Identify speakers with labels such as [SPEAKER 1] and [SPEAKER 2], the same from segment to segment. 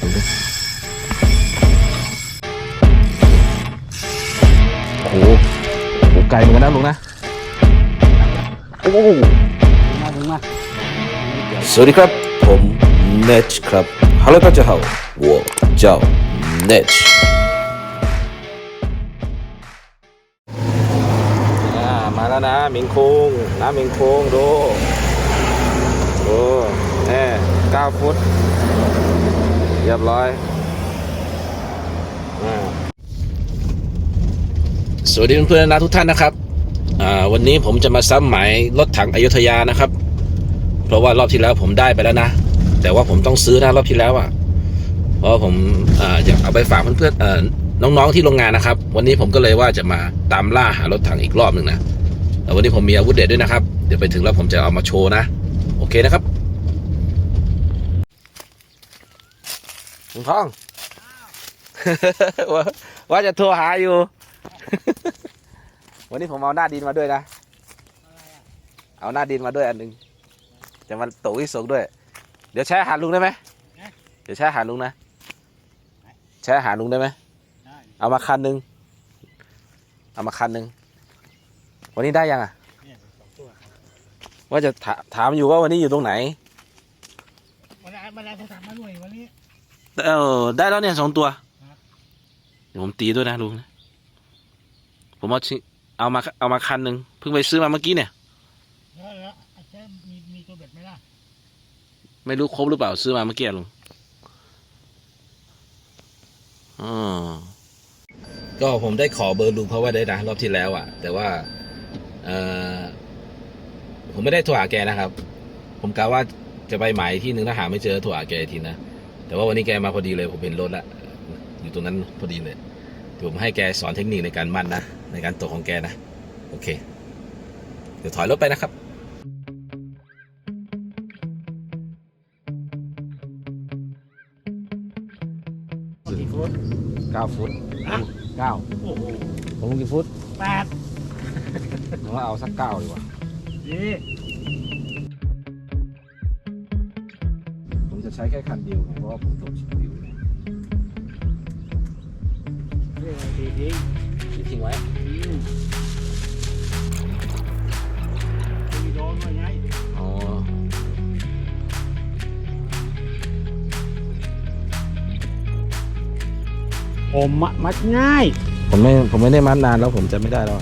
[SPEAKER 1] ดูดิโอ้โหโอ้โหไกลเหมือนกันนะลุงนะโอ้โห
[SPEAKER 2] มาถึงมา
[SPEAKER 3] สวัสดีครับ ผมเนชครับฮัลโหล大家好我叫 Nech
[SPEAKER 1] อ่ามาแล้วนะหมิงคุงน้ำหมิงคุงดูดูแน่เก้าฟุต เรียบร้อยอ่า
[SPEAKER 3] สวัสดีเพื่อนๆนะทุกท่านนะครับอ่าวันนี้ผมจะมาซ้ำหมายรถถังอยุธยานะครับ เพราะว่ารอบที่แล้วผมได้ไปแล้วนะ แต่ว่าผมต้องซื้อนะรอบที่แล้วอะ เพราะว่าผมอ่าอยากเอาไปฝากเพื่อนๆเอ่อน้องๆที่โรงงานนะครับ วันนี้ผมก็เลยว่าจะมาตามล่าหารถถังอีกรอบหนึ่งนะแต่วันนี้ผมมีอาวุธเด็ดด้วยนะครับ เดี๋ยวไปถึงแล้วผมจะเอามาโชว์นะ โอเคนะครับ
[SPEAKER 1] ลุงทอง ว่าว่าจะโทรหาอยู่ วันนี้ผมเอาหน้าดินมาด้วยนะ เอาหน้าดินมาด้วยอันหนึ่งจะมาตกวิสกด้วย เดี๋ยวแช่อาหารลุงได้ไหมเดี๋ยวแช่อาหารลุงนะแช่อาหารลุงได้ไหมเอามาคันหนึ่งเอามาคันหนึ่งวันนี้ได้ยังอะ
[SPEAKER 2] ว่า
[SPEAKER 1] จะถามอยู่ว่าวันนี้อยู่ตรงไหน
[SPEAKER 2] วันนั้นวันนั้นเขาถามมาหน่วยวันนี้
[SPEAKER 1] เออได้แล้วเนี่ยสองตัว
[SPEAKER 2] ครับ
[SPEAKER 1] เดี๋ยวผมตีด้วยนะลุงนะผมเอาชิเอามาเอามาคันหนึ่งเพิ่งไปซื้อมาเมื่อกี้เนี่ย
[SPEAKER 2] แล้วแล้วอาจจะมีมีตัวเบ็ดไหมล่ะ
[SPEAKER 1] ไม่รู้ครบหรือเปล่าซื้อมาเมื่อกี้อะลุงอ๋อก็ผมได้ขอเบอร์ลุงเพราะว่าได้นะรอบที่แล้วอะ แต่ว่าเออผมไม่ได้โทรหาแกนะครับ ผมกะว่าจะไปหมายที่หนึ่งถ้าหาไม่เจอโทรหาแกอีกทีนะ แต่ว่าวันนี้แกมาพอดีเลยผมเห็นรถละอยู่ตรงนั้นพอดีเลยเดี๋ยวผมให้แกสอนเทคนิคในการมั่นนะ ในการตกของแกนะ โอเค เดี๋ยวถอยรถไปนะครับ
[SPEAKER 2] กี่ฟุต
[SPEAKER 1] 9ฟุต
[SPEAKER 2] ฮะ
[SPEAKER 1] 9
[SPEAKER 2] โอ้โห
[SPEAKER 1] ผมกี่ฟุต
[SPEAKER 2] แปด
[SPEAKER 1] ผมว่าเอาสักเก้าดีกว่า
[SPEAKER 2] ดี
[SPEAKER 1] ช้แค่คันเดียวไงเพราะว่าผมตกชิวิวเนี่ย
[SPEAKER 2] ดีดีดี
[SPEAKER 1] ทิ้งไว้
[SPEAKER 2] อืมมีโดนมาไง
[SPEAKER 1] อ๋อ
[SPEAKER 2] ผมมัดง่าย
[SPEAKER 1] ผมไม่ผมไม่ได้มัดนานแล้วผมจะไม่ได้แล้ว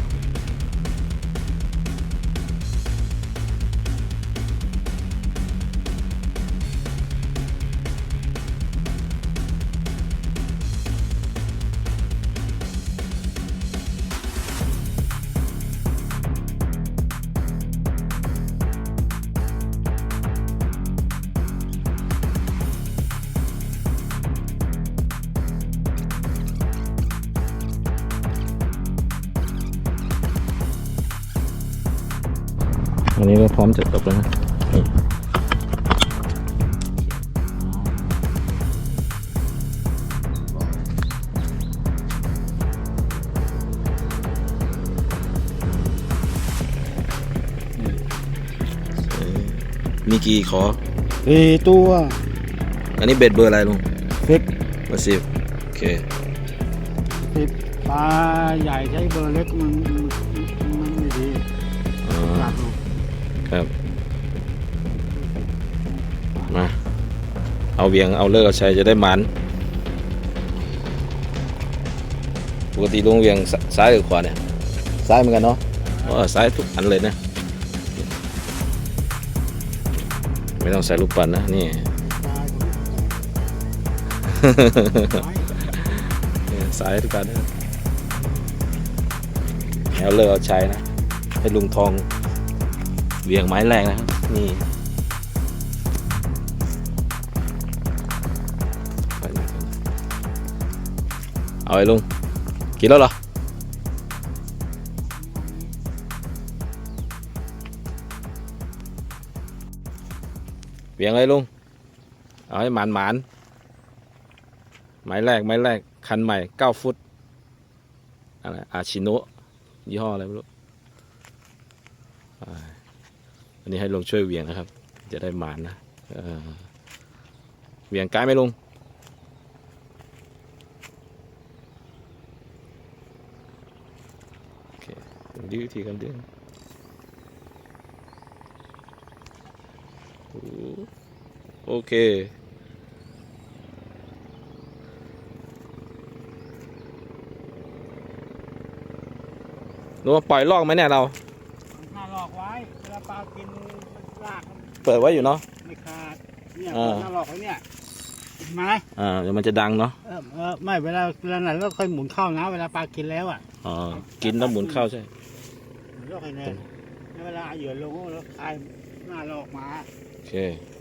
[SPEAKER 1] วันนี้ก็พร้อมจะตกแล้วนะนี่มีกี่ขอ
[SPEAKER 2] เอตัว
[SPEAKER 1] อันนี้เบ็ดเบอร์อะไรลุง
[SPEAKER 2] ฟิก
[SPEAKER 1] เบอร์สิบโอเค
[SPEAKER 2] ฟิกปลาใหญ่ใช้เบอร์เล็กมันมันมัน
[SPEAKER 1] เอาเวียงเอาเลิกเอาชัยจะได้มันปกติลุงเวียงซซ้ายหรือขวาเนี่ยซ้ายเหมือนกันเนาะอ๋อซ้ายทุกอันเลยนะไม่ต้องใส่ลูกปัดนะนี่
[SPEAKER 2] ปลา
[SPEAKER 1] นี่ซ้ายทุกอันนะเอาเลิกเอาชัยนะ ให้ลุงทองเวียงไม้แรงนะครับนี่ เอาไอ้ลุง กินแล้วเหรอ เวียงเลยลุง เอาให้หมานหมานไม้แรกไม้แรก คันใหม่เก้าฟุต อะไร อาชิโนะยี่ห้ออะไรไม่รู้ อันนี้ให้ลุงช่วยเวียงนะครับ จะได้หมานนะเออเวียงไกลไหมลุง วิธีการดึงโอ้โอเคหนูว่าปล่อยลอกไหมเนี่ยเรา
[SPEAKER 2] น่าหลอกไว้เวลาปลากินมันลากมัน
[SPEAKER 1] เปิดไว้อยู่เนาะ
[SPEAKER 2] ไม่ขาด เนี่ย
[SPEAKER 1] อ่า
[SPEAKER 2] น่าหลอกไว้เนี่ยเห็นไหม
[SPEAKER 1] อ่าเดี๋ยวมันจะดังเนาะ
[SPEAKER 2] เออเออไม่เวลาเวลาไหนเราค่อยหมุนเข้านะเวลาปลากินแล้วอะ
[SPEAKER 1] อ๋อ กินแล้วหมุนเข้าใช่
[SPEAKER 2] หมุนเข้าไปเนี่ยแล้วเวลาเหยื่อลงแล้วคลายหน้าหลอกมา
[SPEAKER 1] โอเค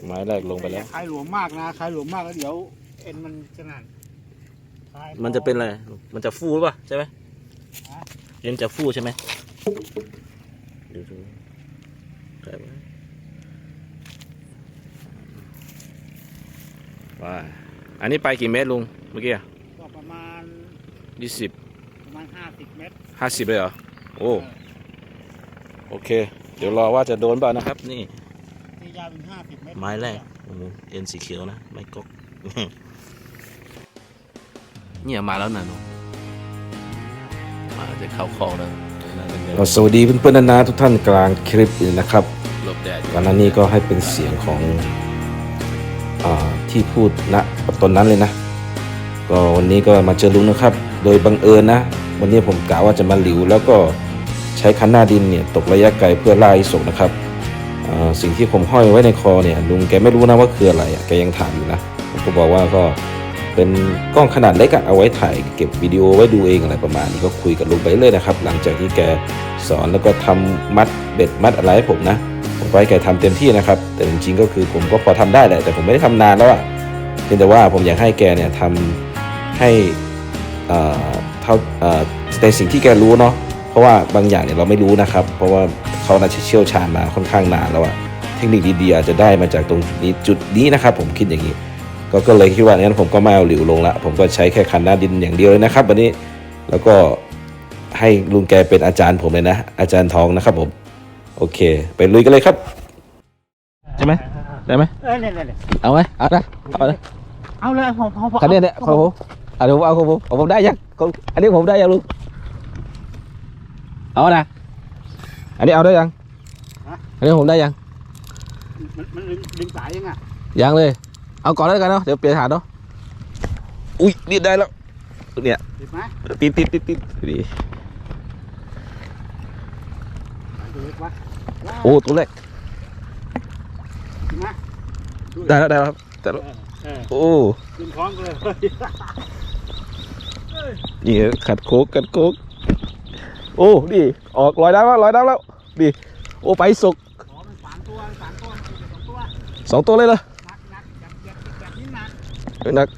[SPEAKER 1] ไม้แรกลงไปแล้ว
[SPEAKER 2] คลายหลวมมากนะคลายหลวมมากแล้วเดี๋ยว เอ็นมันจะนั่นคลาย
[SPEAKER 1] มันจะเป็นอะไร มันจะฟูหรือเปล่าใช่ไหม
[SPEAKER 2] ฮะ
[SPEAKER 1] เอ็นจะฟูใช่ไหมเดี๋ยวดูใช่ไหมว่าอันนี้ไปกี่เมตรลุงเมื่อกี้
[SPEAKER 2] ก็ประมาณ
[SPEAKER 1] ยี่สิบ
[SPEAKER 2] ประมาณห้าสิบเมตร
[SPEAKER 1] ห้าสิบเลยเหรอ โอ้ โอเค เดี๋ยวรอว่าจะโดนเปล่านะครับ นี่
[SPEAKER 2] ที่ยาวเป็นห้าสิบเมตร
[SPEAKER 1] ไม้แรกโอ้โหเอ็นสีเขียวนะ ไม้ก๊อกเนี่ยมาแล้วนะหนูมาจะเข้าคอแล้วสวัสดีเพื่อนๆนานาทุกท่านกลางคลิปเลยนะครับ
[SPEAKER 4] หลบแดด
[SPEAKER 1] ก่อนหน้านี้ก็ให้เป็นเสียงของอาที่พูดณตอนนั้นเลยนะ ก็วันนี้ก็มาเจอลุงนะครับ โดยบังเอิญนะ วันนี้ผมกะว่าจะมาหลิวแล้วก็ ใช้คันหน้าดินเนี่ยตกระยะไกลเพื่อล่าอ้ศกนะครับสิ่งที่ผมห้อยไว้ในคอเนี่ยลุงแกไม่รู้นะว่าคืออะไรแกยังถามอยู่นะผมก็บอกว่าก็เป็นกล้องขนาดเล็กอะเอาไว้ถ่ายเก็บวิดีโอไว้ดูเองอะไรประมาณนี้ก็คุยกับลุงไปเลยนะครับ หลังจากที่แกสอนแล้วก็ทำมัดเบ็ดมัดอะไรให้ผมนะผมก็ให้แกทำเต็มที่นะครับ แต่จริงๆก็คือผมก็พอทำได้แหละแต่ผมไม่ได้ทำนานแล้วอะเพียงแต่ว่าผมอยากให้แกเนี่ยทำให้เท่าในสิ่งที่แกรู้เนาะ ราะว่าบางอย่างเนี่ยเราไม่รู้นะครับ เพราะว่าเขาน่าจะเชี่ยวชาญมาค่อนข้างนานแล้วอะเทคนิคดีๆอาจจะได้มาจากตรงนี้จุดนี้นะครับ ผมคิดอย่างนี้ ก็ก็เลยคิดว่างั้นผมก็ไม่เอาหลิวลงละผมก็ใช้แค่คันหน้าดินอย่างเดียวเลยนะครับวันนี้แล้วก็ให้ลุงแกเป็นอาจารย์ผมเลยนะ อาจารย์ทองนะครับ ผม โอเค ไปลุยกันเลยครับใช่ไหมได้ไหม
[SPEAKER 2] เออเนี่ยเนี่ยเนี่ย
[SPEAKER 1] เอาไหมเอานะเอานะ
[SPEAKER 2] เอาเลยผมผมผม
[SPEAKER 1] คันนี้เนี่ยของผมอะเดี๋ยวผมเอาของผมของผมได้ยังของอันนี้ผมได้ยังลุง เอานะอันนี้เอาได้ยังอันนี้ผมได้ยัง
[SPEAKER 2] มันมันดึงดึงสายยังอะ
[SPEAKER 1] ยังเลยเอา
[SPEAKER 2] ก่
[SPEAKER 1] อ โอ้
[SPEAKER 2] ดิอ
[SPEAKER 1] อกลอยด้ำแล้วลอยด้ำแล้วดิโอ้ไปสุก
[SPEAKER 2] สองตัว
[SPEAKER 1] เลยเหรอ
[SPEAKER 2] นัก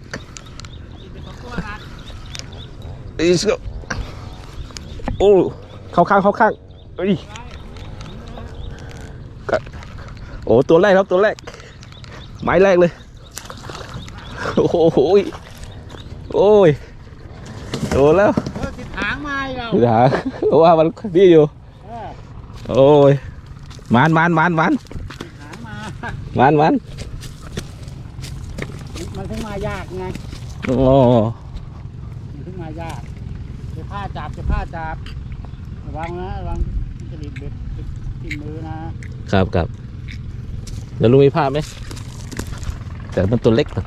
[SPEAKER 2] อี
[SPEAKER 1] สกโอ้เข้าข้างเข้าข้างเฮ้ยโอ้ตัวแรกครับตัวแรกไม้แรกเลยโอ้โหโอ้ยโดนแล้ว
[SPEAKER 2] มาอีกแล้ว
[SPEAKER 1] คือหาเพราะว่ามันนี่อยู่โอ้ยมานมานมานมาน
[SPEAKER 2] มา
[SPEAKER 1] มานมาน
[SPEAKER 2] มันถึงมายากไง
[SPEAKER 1] โอ้
[SPEAKER 2] มันถึงมายากจะผ้าจับจะผ้าจับระวังนะระวังจะหลีบเบ็ดติดมือนะครับ
[SPEAKER 1] ครับแล้วลุงมีภาไหมแต่มันตัวเล็ก
[SPEAKER 2] เล็ก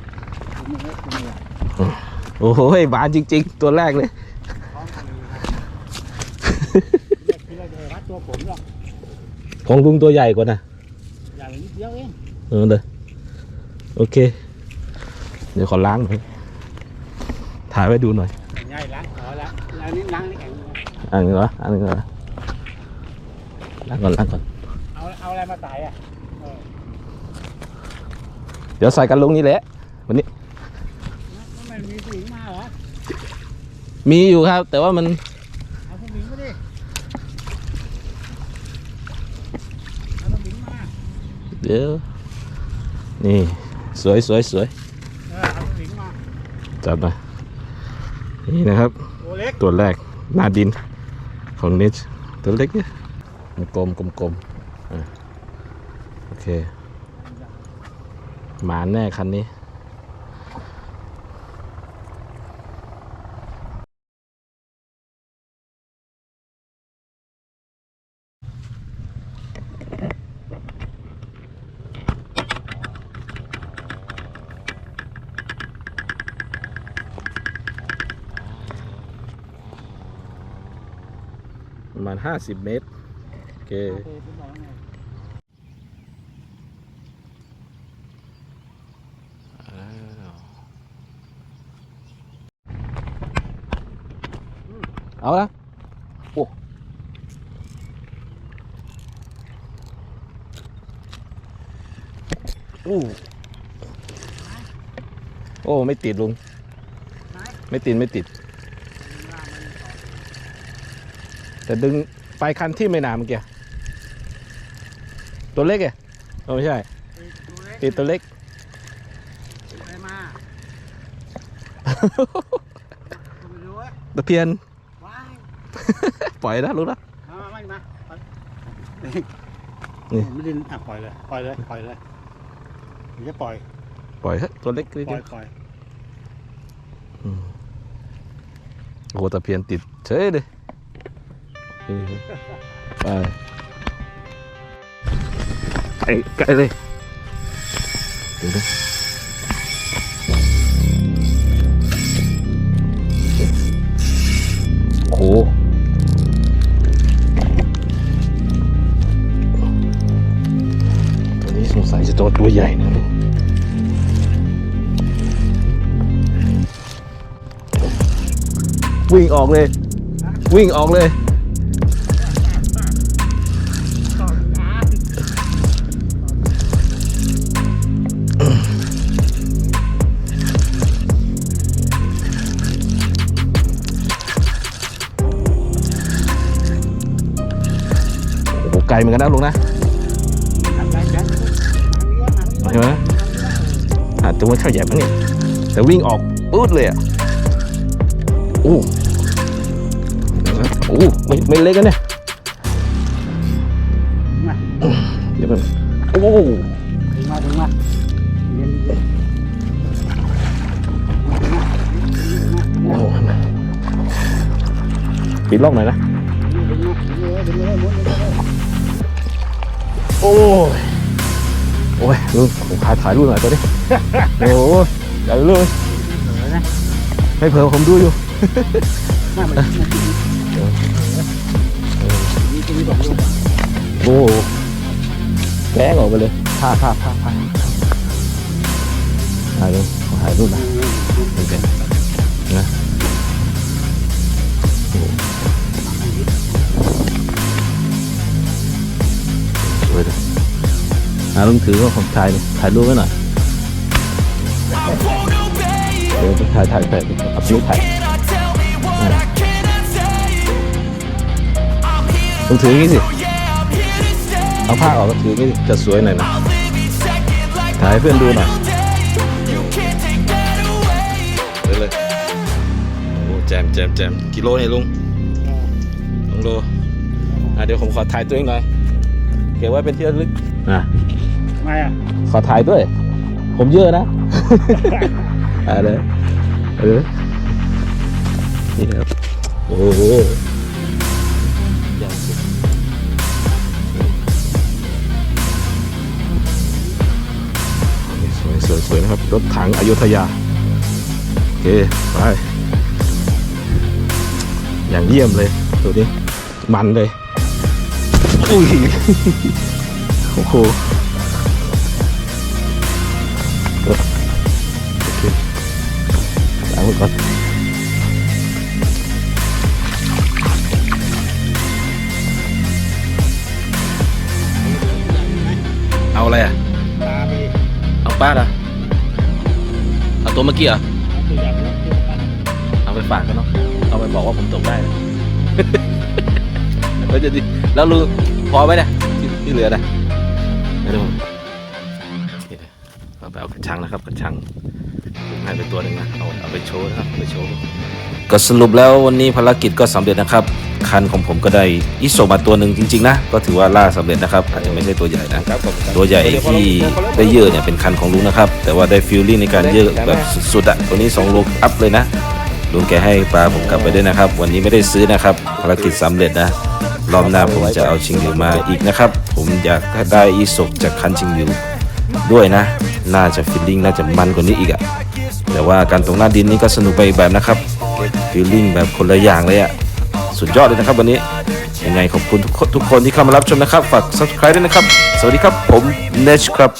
[SPEAKER 2] ผมไม่ใหญ่
[SPEAKER 1] โอ้โหบานจริง ๆ ตัวแรกเลย
[SPEAKER 2] ท้องทะเลครับเรียกที่เราจะรัด ตัวผมหรอก
[SPEAKER 1] ของลุงตัวใหญ่กว่านะ
[SPEAKER 2] ใหญ่นิดเดียวเอง
[SPEAKER 1] เออเลยโอเค เดี๋ยวขอล้างหน่อยถ่ายไว้ดูหน่อย
[SPEAKER 2] ใหญ่ล้างขอแล้วแล้วนี่ล้างนี่แข็งอยู่นะ
[SPEAKER 1] อ่านเหรออ่านเหรอล้างก่อนล้างก่อน
[SPEAKER 2] เอาเอาอะไรมาใส่อะเออ
[SPEAKER 1] เดี๋ยวใส่กันลุงนี่แหละ
[SPEAKER 2] แล้วมันมีผู้หญิงมาเหรอ
[SPEAKER 1] มีอยู่ครับ แต่ว่ามัน
[SPEAKER 2] เอาผู้หญิงมาดิเอาผู้หญิงมา
[SPEAKER 1] เดี๋ยว นี่ สวยสวยสวย
[SPEAKER 2] เออเอาผู้หญิงมา
[SPEAKER 1] จับหน่อยนี่นะครับ
[SPEAKER 2] ตัวเล็ก
[SPEAKER 1] ตัวแรกหน้าดินของนิชตัวเล็กเนี่ยกลมๆกลมๆอะโอเค หมาแน่คันนี้ ประมาณห้าสิบเมตร โอเค
[SPEAKER 2] เอกแล้วไง
[SPEAKER 1] เอาละโอ้โอ้โอ้ ไม่ติดลุง ไม่ติด ไม่ติด แต่ดึงไปคันที่ไม่นานเมื่อกี้ตัวเล็กไงเออไม่ใช่ ติดตัวเล็ก
[SPEAKER 2] ไปมาคุณไม่รู้ว่า
[SPEAKER 1] ตะเพียน
[SPEAKER 2] ว้าย
[SPEAKER 1] ปล่อยนะลุงนะ
[SPEAKER 2] มามามามา
[SPEAKER 1] นี่
[SPEAKER 2] ไม่ได้อะปล่อยเลยปล่อยเลยปล่อยเลยเดี๋ยวจะปล่อย
[SPEAKER 1] ปล่อยเถอะตัวเล็กนิด
[SPEAKER 2] ปล่
[SPEAKER 1] เดี
[SPEAKER 2] อยยวปล่อย
[SPEAKER 1] อืมโอ้โหตะเพียนติดเฉยเลย นี่ไปไก่ไก่เลยเดี๋ยวนะโอ้โหตัวนี้สงสัยจะตัวตัวใหญ่นะลูกวิ่งออกเลย วิ่งออกเลย ลเหมือนกันนะลุงนะ
[SPEAKER 2] ทำไรกัน
[SPEAKER 1] ไหมอาจจะว่าเข้าใหญ่มั้งเนี่ยแต่วิ่งออกปื๊ดเลยอะโอ้โอ้ไม่ไม่เล็กกันเนี่ยเดี๋ยวมันโอ้
[SPEAKER 2] มาถึงมา
[SPEAKER 1] โอ้ปิดล็อกหน่อยนะ โอ้ย โอ้ยลุงผมถ่ายถ่ายรูปหน่อยตัวนี้โอ้ยใหญ่เลย
[SPEAKER 2] เออนะ
[SPEAKER 1] ไม่เผลอผมดูอยู่
[SPEAKER 2] หน้ามันมันมีตรงนี้สองลูก
[SPEAKER 1] โอ้โหแกล้งออกไปเลยพาพาพาพาถ่ายเลยขอถ่ายรูปหนะโอเค อ่าลุงถือว่าผมถ่ายเลยถ่ายรูปไว้หน่อยเดี๋ยวผมถ่ายถ่ายถ่ายเอานิ้วถ่ายลุงถืออย่างนี้สิเอาผ้าออกก็ถือนี่จะสวยหน่อยนะถ่ายให้เพื่อนดูหน่อยเลยเลยโอ้แจมแจมแจมกิโลเนี่ยลุงลงโลอะเดี๋ยวผมขอถ่ายตัวเองหน่อยเก็บไว้เป็นที่ระลึกอะ
[SPEAKER 2] ไม่อะ
[SPEAKER 1] ขอถ่ายด้วย ผมเยอะนะ อะเลยเออนี่ครับ โอ้โหใหญ่สุดสวยสวยสวยนะครับ รถถังอยุธยา โอเค ไป อย่างเยี่ยมเลยตัวนี้มันเลย อุ้ย โอ้โห ล้ก่อนเอาอะไรอะ
[SPEAKER 2] ตาไป
[SPEAKER 1] เอาป้าดอะเอาตัวเมื่อกี้เหรอะ
[SPEAKER 2] ตัวใหญ่แล้วตัวกัน
[SPEAKER 1] เอาไปฝากกันเนาะเอาไปบอกว่าผมตกได้นะ แล้วจะดีแล้วรู้พอไหมเนี่ยที่ที่เหลือนะไม่รู้นี่นะเอาไปเอากระชังนะครับกระชัง ให้ไปตัวหนึ่งนะเอาเอาไปโชว์นะครับเอาไปโชว์ก็สรุปแล้ววันนี้ภารกิจก็สำเร็จนะครับคันของผมก็ได้อิโซมาตัวหนึ่งจริงๆนะก็ถือว่าล่าสำเร็จนะครับอาจจะไม่ใช่ตัวใหญ่นะตัวใหญ่ที่ได้เยอะเนี่ยเป็นคันของลุงนะครับ แต่ว่าได้ฟิลลิ่งในการเยอะแบบสุดๆอะตัวนี้2โลอัพเลยนะลุงแกให้ปลาผมกลับไปด้วยนะครับ วันนี้ไม่ได้ซื้อนะครับภารกิจสำเร็จนะรอบหน้าผมจะเอาชิงหลิวมาอีกนะครับ ผมอยากได้อีสกจากคันชิงหลิวด้วยนะ น่าจะฟิลลิ่งน่าจะมันกว่านี้อีกอะ แต่ว่าการตรงหน้าดินนี้ก็สนุกไปอีกแบบนะครับฟีลลิ่งแบบคนละอย่างเลยอะสุดยอดเลยนะครับวันนี้ยังไงขอบคุณทุกคนทุกคนที่เข้ามารับชมนะครับ ฝาก subscribe ด้วยนะครับ สวัสดีครับผมเนชครับ